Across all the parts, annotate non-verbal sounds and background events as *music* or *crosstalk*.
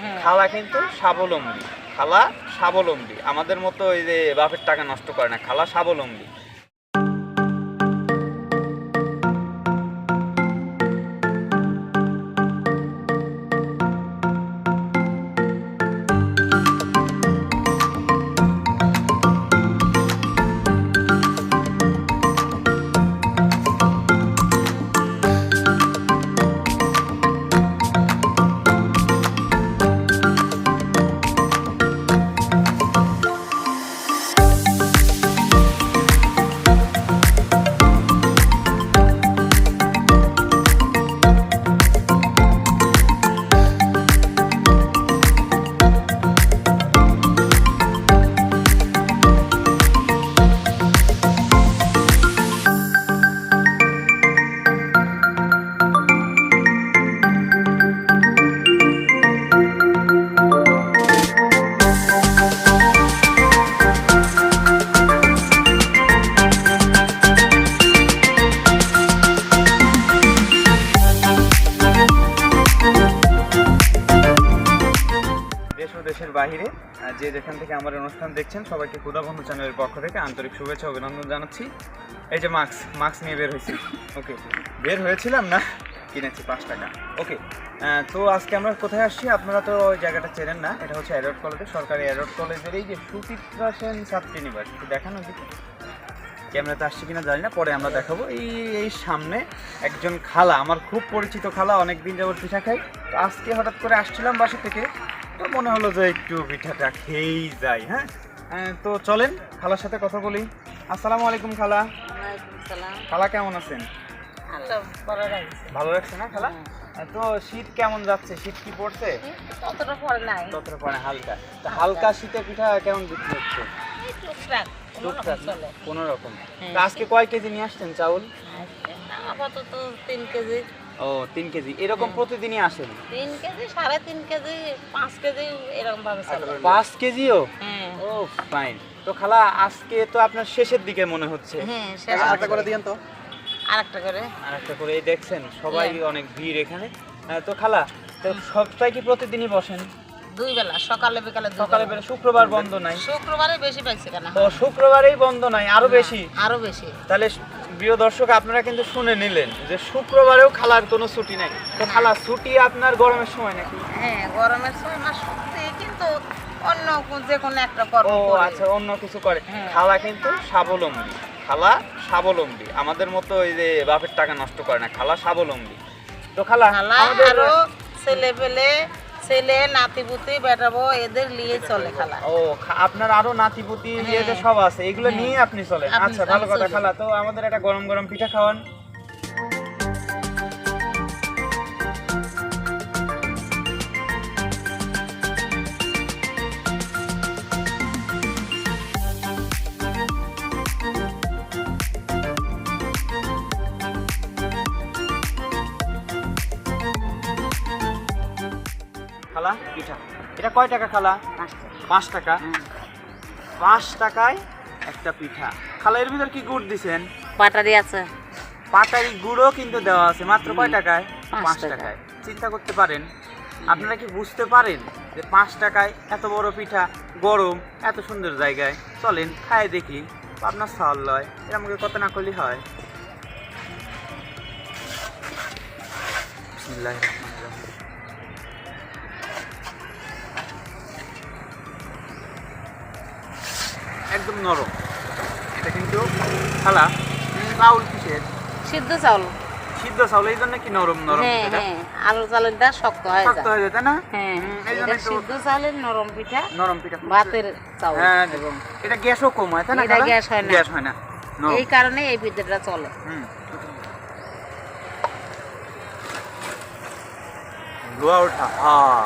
হ্যাঁ। খালা কিন্তু স্বাবলম্বী। খালা স্বাবলম্বী। আমাদের মতো ওই যে বাপের টাকা নষ্ট করে না, খালা স্বাবলম্বী। বাহিরে। যে যেখান থেকে আমার অনুষ্ঠান দেখছেন, সবাইকে ক্ষুদা বন্ধু চ্যানেলের পক্ষ থেকে আন্তরিক শুভেচ্ছা অভিনন্দন জানাচ্ছি। এই যে মাস্ক মাস্ক নিয়ে বের হয়েছি। ওকে, বের হয়েছিলাম না, কিনেছি পাঁচ টাকা। ওকে তো আজকে আমরা কোথায় আসছি? আপনারা তো ওই জায়গাটা চেনেন না, এটা হচ্ছে অ্যাডোট কলেজে সরকারি অ্যাডোট কলেজের এই যে সুচিত্রা সেন ছাত্রীনিবাস একটু দেখানো দিকে। ক্যামেরাতে আসছে কিনা জানি না, পরে আমরা দেখাবো। এই এই সামনে একজন খালা, আমার খুব পরিচিত খালা অনেক দিন যাবত পিঠা খাই। তো আজকে হঠাৎ করে আসছিলাম বাসা থেকে। মনে হলো যে একটু পিঠাটা খেয়েই যাই হ্যাঁ? আহ, তো চলেন খালার সাথে কথা বলি। আসসালামু আলাইকুম খালা। খালা কেমন আছেন? ভালো লাগছে না খালা? তো শীত কেমন যাচ্ছে? শীত কি পড়ছে? ততটা নাই। ততটা হালকা। তো হালকা শীতে পিঠা কেমন বিক্রি হচ্ছে? কোনো রকম হ্যাঁ। আজকে কয় কেজি নিয়ে আসছেন চাউল? আপাতত তিন কেজি। ও তিন কেজি। এরকম হ্যাঁ। প্রতিদিনই আসেন তিন কেজি সাড়ে তিন কেজি পাঁচ কেজি এরকম ভাবে চলে পাঁচ কেজিও? হ্যাঁ। ও ফাইন তো খালা আজকে তো আপনার শেষের দিকে মনে হচ্ছে। হ্যাঁ আরেকটা করে দিয়েন তো। আর একটা করে। আর একটা করে এই দেখছেন সবাই। অনেক ভিড় এখানে। তো খালা তো সবটাই কি প্রতিদিনই বসেন? দুই বেলা সকালে বিকালে সকালে বেলা। শুক্রবার বন্ধ নাই। শুক্রবারে বেশি পাইছে কেন? শুক্রবারেই বন্ধ নাই আরও বেশি। আরও বেশি। তাহলে প্রিয় দর্শক আপনারা কিন্তু শুনে নিলেন যে শুক্রবারেও খালার কোনো ছুটি নাই। তো খালা ছুটি আপনার গরমের সময় নাকি? হ্যাঁ গরমের সময় না সত্যি কিন্তু অন্য কোন- যে কোনো একটা কর্ম ও। আচ্ছা অন্য কিছু করে। হ্যাঁ। খালা কিন্তু স্বাবলম্বী। খালা স্বাবলম্বী। আমাদের মতো ওই যে বাপের টাকা নষ্ট করে না খালা স্বাবলম্বী। তো খালা খালা আরও ছেলে পেলে ছেলে নাতিপুতি বেটাবো এদের নিয়ে চলে খালা ও আপনার আরও নাতিপুতি হ্যাঁ। সব আছে এগুলো হ্যাঁ। নিয়ে আপনি চলেন আচ্ছা ভালো কথা। খালা তো আমাদের একটা গরম গরম পিঠা খাওয়ান পিঠা এটা কয় টাকা খালা? পাঁচ টাকা। পাঁচ টাকায় একটা পিঠা। খালা এর ভিতর কি গুড় দিছেন? পাটারি আছে। পাটারি গুড়ও কিন্তু দেওয়া আছে। মাত্র কয় টাকায়? পাঁচ টাকায়। চিন্তা করতে পারেন। আপনারা কি বুঝতে পারেন যে পাঁচ টাকায় এত বড় পিঠা গরম এত সুন্দর জায়গায়? চলেন খায় দেখি। আপনার সাল লয়। এর আমাকে কত না করলে হয়? বিসমিল্লাহির রহমানির একদম নরম। এটা কিন্তু খালা চাউল কিসের? সিদ্ধ চাউল। সিদ্ধ চাউল এই জন্য কি নরম নরম হ্যাঁ হ্যাঁ আলু চালেরটা শক্ত হয়ে শক্ত যায়। হয়ে যেতে না? হ্যাঁ একটু সিদ্ধ চালের নরম পিঠা নরম পিঠা। ভাতের চাউল হ্যাঁ এবং এটা গ্যাসও কম হয় তাই না এটা গ্যাস হয় না। গ্যাস হয় না এই কারণে এই পিঠাটা চলে। হুম। লোয়া ওঠা হ্যাঁ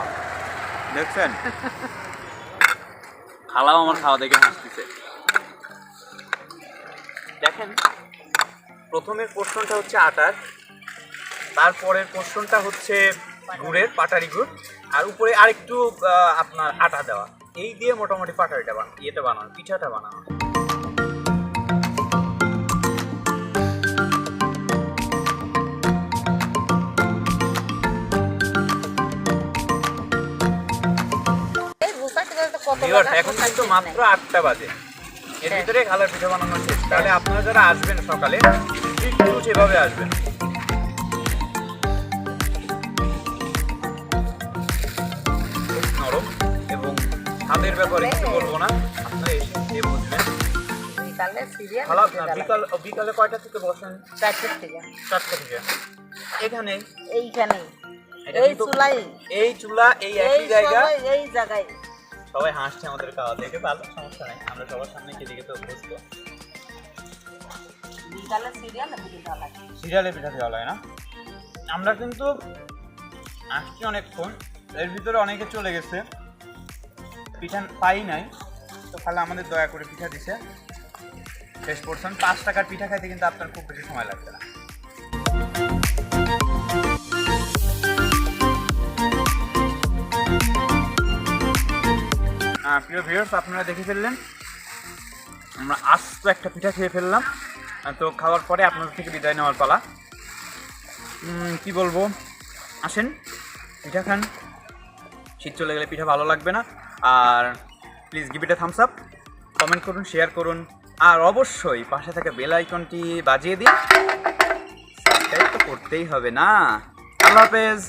দেখছেন? *laughs* খালাও আমার খাওয়া দেখে হাসতেছে। দেখেন। প্রথমের পোর্শনটা হচ্ছে আটার তারপরের পোর্শনটা হচ্ছে গুড়ের পাটারি গুড় আর উপরে আরেকটু আপনার আটা দেওয়া। এই দিয়ে মোটামুটি পাটারিটা বানানো ইয়েটা বানানো পিঠাটা বানানো। এখন কিন্তু মাত্র আটটা বাজে। এর। ভিতরে খালার পিঠা বানানো শেষ তাহলে আপনারা যারা আসবেন সকালে একটু সেভাবে আসবেন। নরম এবং স্বাদের ব্যাপারে কিছু বলব না। আপনারা এসে খেয়ে বুঝবেন খালা বিকাল বিকালে কয়টা থেকে বসেন? চারটের থেকে। চারটা থেকে। এখানে এইখানে। এই চুলাই। এই চুলা এই এই একই জায়গা। এই জায়গায়। সবাই হাসছে আমাদের খাওয়া দেখে ভালো সমস্যা নেই। আমরা সবার সামনে দিকে তো অভ্যস্ত সিরিয়াল লাগে পিঠা দেওয়া হয় না? আমরা কিন্তু আসছি অনেকক্ষণ এর ভিতরে অনেকে চলে গেছে। পিঠা পাই নাই তো খালা আমাদের দয়া করে পিঠা দিছে। শেষ পড়ছেন পাঁচ টাকার পিঠা খাইতে কিন্তু আপনার খুব বেশি সময় লাগবে না। প্রিয় ভিউয়ার্স আপনারা দেখে ফেললেন। আমরা আস্ত একটা পিঠা খেয়ে ফেললাম। তো খাওয়ার পরে আপনাদের থেকে বিদায় নেওয়ার পালা। কি বলব? আসেন, পিঠা খান। শীত চলে গেলে পিঠা ভালো লাগবে না। আর please give it a thumbs up comment করুন শেয়ার করুন। আর অবশ্যই পাশে থাকা বেল আইকনটি বাজিয়ে দিন। সাবস্ক্রাইব তো করতেই হবে না। আল্লাহ হাফেজ।